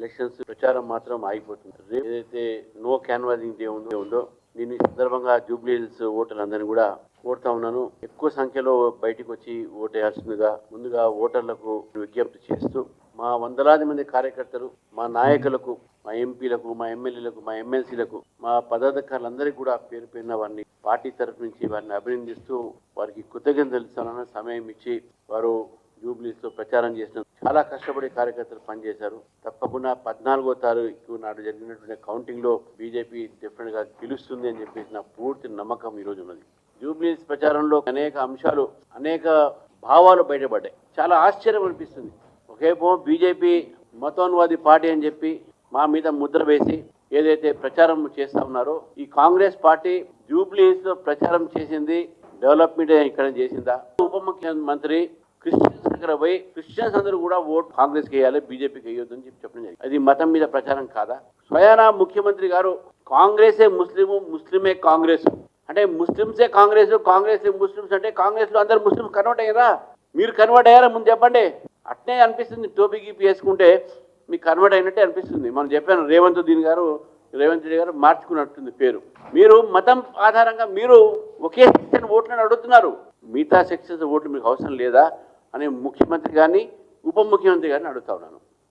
Elections ప్రచారం మాత్రం ఆగిపోతుంది. రేపు ఏదైతే నో క్యాన్వాసింగ్ డే ఉందో ఉందో నేను ఈ సందర్భంగా జూబ్లీ హిల్స్ ఓటర్లందరినీ కూడా కోరుతా ఉన్నాను. ఎక్కువ సంఖ్యలో బయటికి వచ్చి ఓటేయాల్సిందిగా ముందుగా ఓటర్లకు విజ్ఞప్తి చేస్తూ మా వందలాది మంది కార్యకర్తలు మా నాయకులకు మా ఎంపీలకు మా ఎమ్మెల్యేలకు మా ఎమ్మెల్సీలకు మా పదాధికారులందరికీ కూడా పేరు పేరున వారిని పార్టీ తరఫు నుంచి వారిని అభినందిస్తూ వారికి కృతజ్ఞతలు తెలుస్తానని సమయం ఇచ్చి వారు జూబ్లీస్లో ప్రచారం చేసిన చాలా కష్టపడి కార్యకర్తలు పనిచేశారు. తప్పకుండా పద్నాలుగో తారీఖు నాడు జరిగినటువంటి కౌంటింగ్లో బీజేపీ డిఫరెంట్గా గెలుస్తుంది అని చెప్పేసి నా పూర్తి నమ్మకం ఈ ఉన్నది. జూబ్లీస్ ప్రచారంలో అనేక అంశాలు అనేక భావాలు బయటపడ్డాయి. చాలా ఆశ్చర్యం అనిపిస్తుంది. ఒకేపో బీజేపీ మతోన్వాది పార్టీ అని చెప్పి మా మీద ముద్ర వేసి ఏదైతే ప్రచారం చేస్తా ఉన్నారో ఈ కాంగ్రెస్ పార్టీ జూబ్లీస్లో ప్రచారం చేసింది డెవలప్మెంట్ ఇక్కడ చేసిందా? ఉప ముఖ్యమంత్రి దగ్గర పోయి క్రిస్టియన్స్ అందరూ కూడా ఓట్ కాంగ్రెస్కి వేయాలి బీజేపీకి వేయొద్దు అని చెప్పి చెప్పడం జరిగింది. అది మతం మీద ప్రచారం కాదా? స్వయానా ముఖ్యమంత్రి గారు కాంగ్రెసే ముస్లిము ముస్లిమే కాంగ్రెస్. అంటే ముస్లిమ్సే కాంగ్రెస్ కాంగ్రెస్ ముస్లిమ్స్ అంటే కాంగ్రెస్లో అందరు ముస్లిమ్స్ కన్వర్ట్ అయ్యారా? మీరు కన్వర్ట్ అయ్యారా ముందు చెప్పండి. అట్నే అనిపిస్తుంది టోపీ గీపీ వేసుకుంటే మీకు కన్వర్ట్ అయినట్టే అనిపిస్తుంది. మనం చెప్పాను రేవంత్ దీని గారు రేవంత్ రెడ్డి గారు మార్చుకున్నట్టుంది పేరు. మీరు మతం ఆధారంగా మీరు ఒకే సెక్షన్ ఓట్లను అడుగుతున్నారు. మిగతా సెక్షన్స్ ఓట్లు మీకు అవసరం లేదా? అని ముఖ్యమంత్రి కానీ ఉప ముఖ్యమంత్రి గారిని అడుగుతా ఉన్నాను.